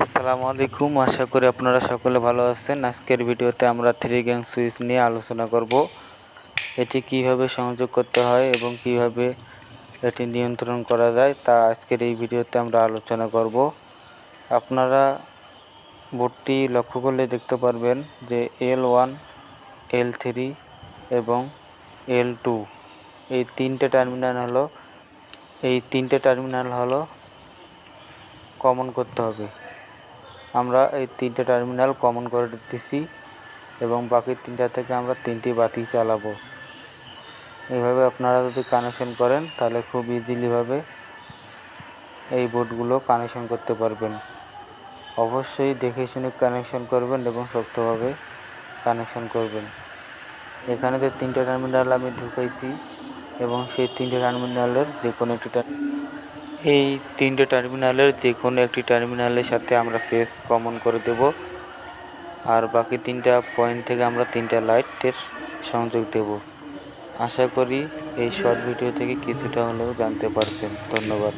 আসসালামু আলাইকুম। আশা করি আপনারা সকলে ভালো আছেন। আজকের ভিডিওতে আমরা থ্রি গ্যাং সুইচ নিয়ে আলোচনা করব। এটি কীভাবে সংযোগ করতে হয় এবং কীভাবে এটি নিয়ন্ত্রণ করা যায় তা আজকের এই ভিডিওতে আমরা আলোচনা করব। আপনারা বোর্ডটি লক্ষ্য করলে দেখতে পারবেন যে এল ওয়ান এল থ্রি এবং এল টু এই তিনটে টার্মিনাল হলো, এই তিনটে টার্মিনাল হলো কমন করতে হবে। আমরা এই তিনটে টার্মিনাল কমন করে দিতেছি এবং বাকি তিনটা থেকে আমরা তিনটি বাতি চালাবো। এইভাবে আপনারা যদি কানেকশন করেন, তাহলে খুব ইজিলিভাবে এই বোর্ডগুলো কানেকশন করতে পারবেন। অবশ্যই দেখে শুনে কানেকশন করবেন এবং শক্তভাবে কানেকশন করবেন। এখানে যে তিনটে টার্মিনাল আমি ঢুকাইছি এবং সেই তিনটে টার্মিনালের যে কোনো একটি এই তিনটে টার্মিনালের যে কোনো একটি টার্মিনালের সাথে আমরা ফেস কমন করে দেব। আর বাকি তিনটা পয়েন্ট থেকে আমরা তিনটা লাইটের সংযোগ দেব। আশা করি এই শর্ট ভিডিও থেকে কিছুটা হলেও জানতে পারছেন। ধন্যবাদ।